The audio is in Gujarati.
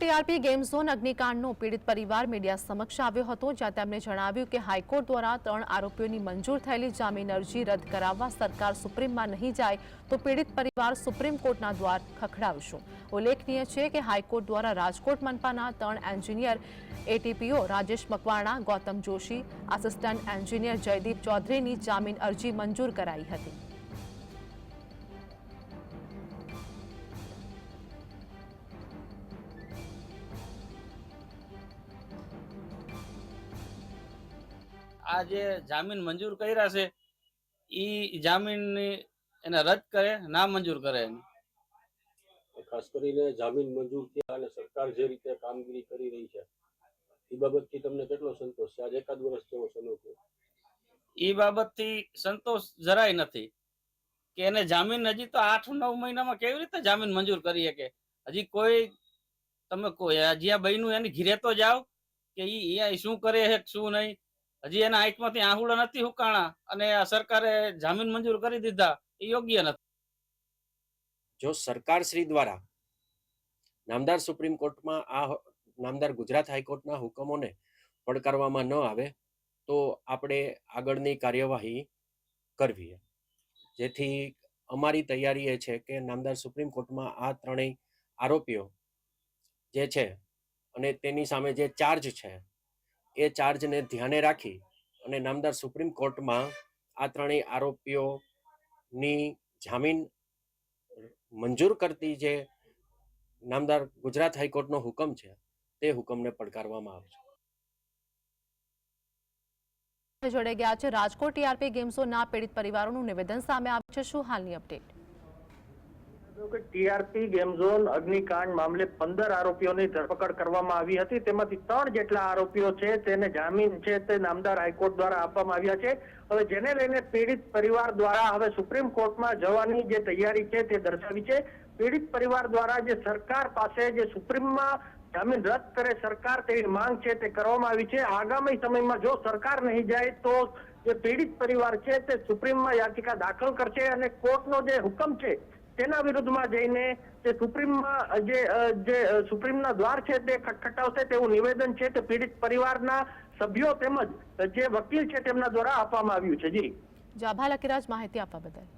ટીઆરપી ગેમ ઝોન અગ્નિકાંડનો પીડિત પરિવાર મીડિયા સમક્ષ આવ્યો હતો, જ્યાં તેમણે જણાવ્યું કે હાઈકોર્ટ દ્વારા ત્રણ આરોપીઓની મંજૂર થયેલી જામીન અરજી રદ કરાવવા સરકાર સુપ્રીમમાં નહીં જાય, તો પીડિત પરિવાર સુપ્રીમ કોર્ટના દ્વાર ખખડાવશું. ઉલ્લેખનીય છે કે હાઈકોર્ટ દ્વારા રાજકોટ મનપાના ત્રણ engineer ATPO Rajesh Makwana, Gautam Joshi, assistant engineer Jaydeep ચૌધરીની જામીન અરજી મંજૂર કરાઈ હતી. આ જે જામીન મંજૂર કર્યા છે એ જામીન એને રદ કરે ના મંજૂર કરે ખાસ કરીને જામીન મંજૂર થયા અને સરકાર જે રીતે કામગીરી કરી રહી છે એ બાબતથી તમને કેટલો સંતોષ છે? આજે એકાદ વર્ષ જેવો સમય થયો. બાબત બાબતથી સંતોષ જરાય નથી કે એને જામીન હજી તો આઠ નવ મહિનામાં કેવી રીતે જામીન મંજૂર કરી શકે? હજી કોઈ તમે કોઈ હજી આ બહેનું એની ઘીરે તો જાઓ કે એ અહીંયા શું કરે છે શું નહીં? હજી એના હાઈટમાંથી આહુડા નથી હુકાણા અને સરકારે જામીન મંજૂર કરી દીધા, એ યોગ્ય નથી. જો સરકાર શ્રી દ્વારા નામદાર સુપ્રીમ કોર્ટમાં આ નામદાર ગુજરાત હાઈકોર્ટના હુકમોને પડકારવામાં ન આવે, તો આપણે આગળની કાર્યવાહી કરવી જેથી અમારી તૈયારી એ છે કે નામદાર સુપ્રીમ કોર્ટમાં આ ત્રણેય આરોપીઓ જે છે અને તેની સામે જે ચાર્જ છે એ ચાર્જને ધ્યાને રાખી અને નામદાર સુપ્રીમ કોર્ટમાં આ ત્રણેય આરોપીઓની જામીન મંજૂર કરતી જે નામદાર ગુજરાત હાઈકોર્ટનો હુકમ છે, તે હુકમને પડકારવામાં આવશે જોડે ગયા છે રાજકોટ ટીઆરપી ગેમ ઝોનના પીડિત પરિવારોનું નિવેદન સામે આવ્યું છે. શું હાલની અપડેટ ટીઆરપી, ગેમ ઝોન, અગ્નિકાંડ મામલે પંદર આરોપીઓની ધરપકડ કરવામાં આવી હતી. તેમાંથી ત્રણ જેટલા આરોપીઓ છે, તેને જામીન છે તે નામદાર હાઈકોર્ટ દ્વારા આપવામાં આવ્યા છે. હવે જેને લઈને પીડિત પરિવાર દ્વારા હવે સુપ્રીમ કોર્ટમાં જવાની જે તૈયારી છે તે દર્શાવી છે. પીડિત પરિવાર દ્વારા જે સરકાર પાસે જે સુપ્રીમમાં જામીન રદ કરે સરકાર તેવી માંગ છે તે કરવામાં આવી છે. આગામી સમયમાં જો સરકાર નહીં જાય તો જે પીડિત પરિવાર છે તે સુપ્રીમમાં યાચિકા દાખલ કરશે અને કોર્ટનો જે હુકમ છે તેના વિરુદ્ધમાં જઈને તે સુપ્રીમમાં જે જે સુપ્રીમના દ્વાર છે તે ખટખટાવશે તેવું નિવેદન છે તે પીડિત પરિવારના સભ્યો તેમજ જે વકીલ છે તેમના દ્વારા આપવામાં આવ્યું છે. જી. જાભા લકીરાજ માહિતી આપવા બદલ.